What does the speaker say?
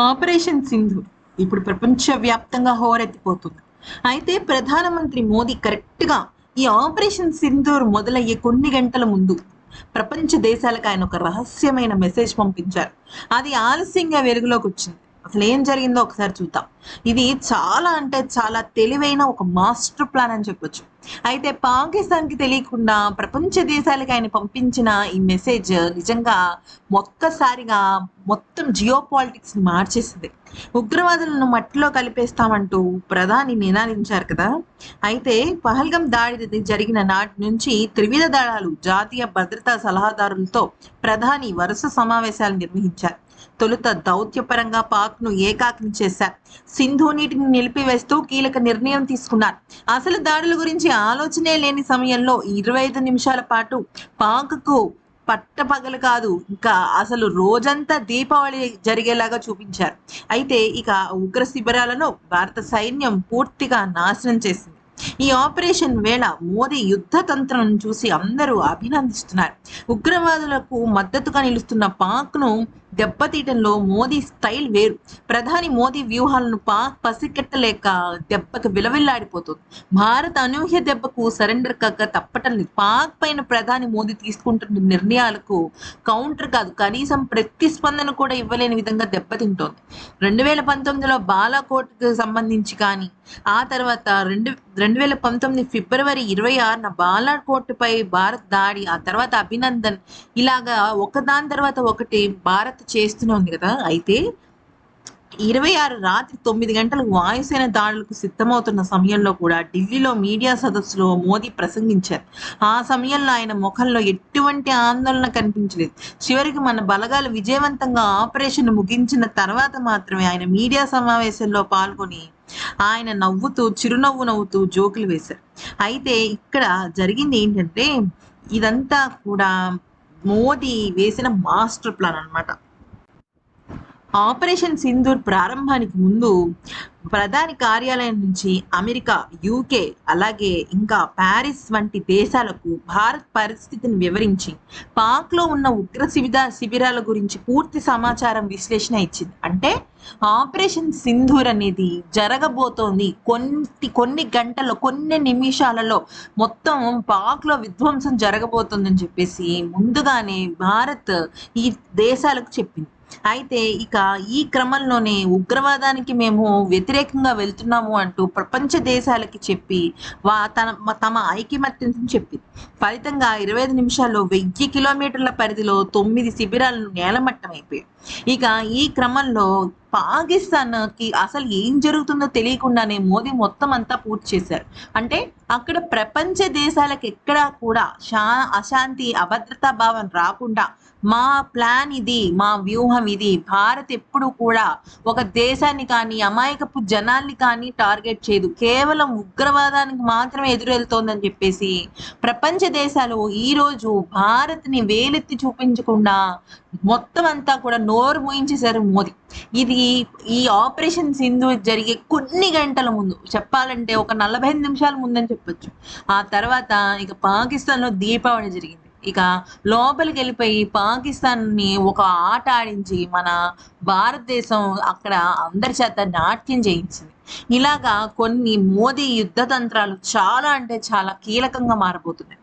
Operation Sindhu ఇప్పుడు ప్రపంచవ్యాప్తంగా హోరెత్తిపోతుంది. అయితే ప్రధానమంత్రి మోదీ కరెక్ట్గా ఈ ఆపరేషన్ సింధూర్ మొదలయ్యే కొన్ని గంటల ముందు ప్రపంచ దేశాలకు ఆయన ఒక రహస్యమైన మెసేజ్ పంపించారు. అది ఆలస్యంగా వెలుగులోకి వచ్చింది. అసలు ఏం జరిగిందో ఒకసారి చూద్దాం. ఇది చాలా అంటే చాలా తెలివైన ఒక మాస్టర్ ప్లాన్ అని చెప్పొచ్చు. అయితే పాకిస్తాన్కి తెలియకుండా ప్రపంచ దేశాలకు ఆయన పంపించిన ఈ మెసేజ్ నిజంగా ఒక్కసారిగా మొత్తం జియో పాలిటిక్స్ని మార్చేసింది. ఉగ్రవాదులను మట్టిలో కలిపేస్తామంటూ ప్రధాని నినాదించారు కదా. అయితే పహల్గం దాడి జరిగిన నాటి నుంచి త్రివిధ దళాలు జాతీయ భద్రతా సలహాదారులతో ప్రధాని వరుస సమావేశాలు నిర్వహించారు. తొలుత దౌత్యపరంగా పాక్ను ఏకాకిని చేశారు సింధు నీటిని నిలిపివేస్తూ కీలక నిర్ణయం తీసుకున్నారు. అసలు దాడుల గురించి ఆలోచనే లేని సమయంలో ఇరవై ఐదు నిమిషాల పాటు పాక్కు పట్టపగలు కాదు ఇంకా అసలు రోజంతా దీపావళి జరిగేలాగా చూపించారు. అయితే ఇక ఉగ్ర శిబిరాలను భారత సైన్యం పూర్తిగా నాశనం చేసింది. ఈ ఆపరేషన్ వేళ మోదీ యుద్ధ తంత్రం చూసి అందరూ అభినందిస్తున్నారు. ఉగ్రవాదులకు మద్దతుగా నిలుస్తున్న పాక్ను దెబ్బతీయటంలో మోదీ స్టైల్ వేరు. ప్రధాని మోదీ వ్యూహాలను పాక్ పసిగట్టలేక దెబ్బకు విలవిల్లాడిపోతుంది. భారత్ అనూహ్య దెబ్బకు సరెండర్ కాక తప్పటం లేదు. పాక్ పైన ప్రధాని మోదీ తీసుకుంటున్న నిర్ణయాలకు కౌంటర్ కాదు. కనీసం ప్రతిస్పందన కూడా ఇవ్వలేని విధంగా దెబ్బతింటోంది. రెండు వేల పంతొమ్మిదిలో బాలాకోట్కు సంబంధించి కానీ ఆ తర్వాత రెండు రెండు వేల పంతొమ్మిది ఫిబ్రవరి ఇరవై ఆరున బాలాకోట్పై భారత్ దాడి ఆ తర్వాత అభినందన్ ఇలాగా ఒకదాని తర్వాత ఒకటి భారత్ చేస్తూనే ఉంది కదా. అయితే ఇరవై ఆరు రాత్రి తొమ్మిది గంటలకు వాయుసేన దాడులకు సిద్ధమవుతున్న సమయంలో కూడా ఢిల్లీలో మీడియా సదస్సులో మోదీ ప్రసంగించారు. ఆ సమయంలో ఆయన ముఖంలో ఎటువంటి ఆందోళన కనిపించలేదు. చివరికి మన బలగాలు విజయవంతంగా ఆపరేషన్ ముగించిన తర్వాత మాత్రమే ఆయన మీడియా సమావేశంలో పాల్గొని ఆయన నవ్వుతూ చిరునవ్వు నవ్వుతూ జోకులు వేశారు. అయితే ఇక్కడ జరిగింది ఏంటంటే ఇదంతా కూడా మోదీ వేసిన మాస్టర్ ప్లాన్ అన్నమాట. ఆపరేషన్ సింధూర్ ప్రారంభానికి ముందు ప్రధాని కార్యాలయం నుంచి అమెరికా యూకే అలాగే ఇంకా ప్యారిస్ వంటి దేశాలకు భారత్ పరిస్థితిని వివరించి పాక్లో ఉన్న ఉగ్ర శిబిర శిబిరాల గురించి పూర్తి సమాచారం విశ్లేషణ ఇచ్చింది. అంటే ఆపరేషన్ సింధూర్ అనేది జరగబోతోంది. కొన్ని కొన్ని గంటల్లో కొన్ని నిమిషాలలో మొత్తం పాక్లో విధ్వంసం జరగబోతోందని చెప్పేసి ముందుగానే భారత్ ఈ దేశాలకు చెప్పింది. అయితే ఇక ఈ క్రమంలోనే ఉగ్రవాదానికి మేము వ్యతిరేకంగా వెళ్తున్నాము అంటూ ప్రపంచ దేశాలకి చెప్పి వా తన తమ ఐకమత్యం చెప్పింది ఫలితంగా ఇరవై ఐదు నిమిషాల్లో వెయ్యి కిలోమీటర్ల పరిధిలో తొమ్మిది శిబిరాలను నేలమట్టం అయిపోయాయి. ఇక ఈ క్రమంలో పాకిస్తాన్కి అసలు ఏం జరుగుతుందో తెలియకుండానే మోదీ మొత్తం అంతా పూర్తి చేశారు. అంటే అక్కడ ప్రపంచ దేశాలకు ఎక్కడా కూడా శా అశాంతి అభద్రతా భావం రాకుండా మా ప్లాన్ ఇది మా వ్యూహం ఇది. భారత్ ఎప్పుడు కూడా ఒక దేశాన్ని కానీ అమాయకపు జనాల్ని కానీ టార్గెట్ చేయదు. కేవలం ఉగ్రవాదానికి మాత్రమే ఎదురెళ్తోందని చెప్పేసి ప్రపంచ దేశాలు ఈరోజు భారత్ని వేలెత్తి చూపించకుండా మొత్తం అంతా కూడా నోరు మూయించేశారు మోదీ. ఇది ఈ ఆపరేషన్ సింధు జరిగే కొన్ని గంటల ముందు. చెప్పాలంటే ఒక నలభై నిమిషాల ముందని చెప్పొచ్చు. ఆ తర్వాత ఇక పాకిస్తాన్లో దీపావళి జరిగింది. ఇక లోపలికి వెళ్ళిపోయి పాకిస్తాన్ని ఒక ఆట ఆడించి మన భారతదేశం అక్కడ అందరి చేత నాట్యం చేయించింది. ఇలాగా కొన్ని మోదీ యుద్ధ తంత్రాలు చాలా అంటే చాలా కీలకంగా మారబోతున్నాయి.